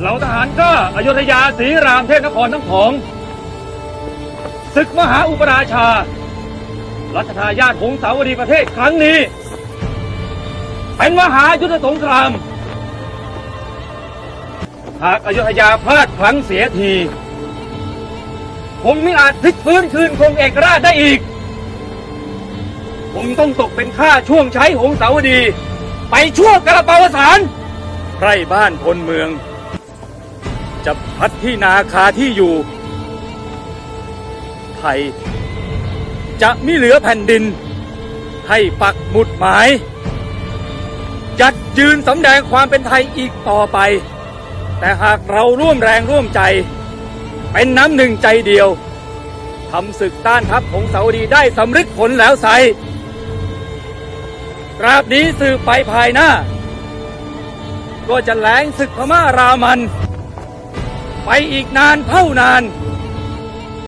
เหล่าทหารก็อยุธยาศรีรามเทพนครทั้งของศึกมหาอุปราชา รัชทายาทหงสาวดีประเทศครั้งนี้ เป็นมหายุทธสงคราม หากอยุธยาพลาดพลั้งเสียทีคงไม่อาจพลิกฟื้นคืนคงเอกราชได้อีกคงต้องตกเป็นข้าช่วงใช้หงสาวดี ไปชั่วกระเปาวสารไร่บ้านคนเมือง จะพัดที่นาคาที่อยู่ ไทย จะไม่เหลือแผ่นดิน ให้ปักหมุดหมาย จัดยืนสำแดงความเป็นไทยอีกต่อไป แต่หากเราร่วมแรงร่วมใจ เป็นน้ำหนึ่งใจเดียวทำศึกต้านทัพของสาดีได้สำเร็จผลแล้วไซตราบนี้สืบไปภายหน้า ก็จะแหลงศึกพม่ารามัน ไปอีกนานเท่านาน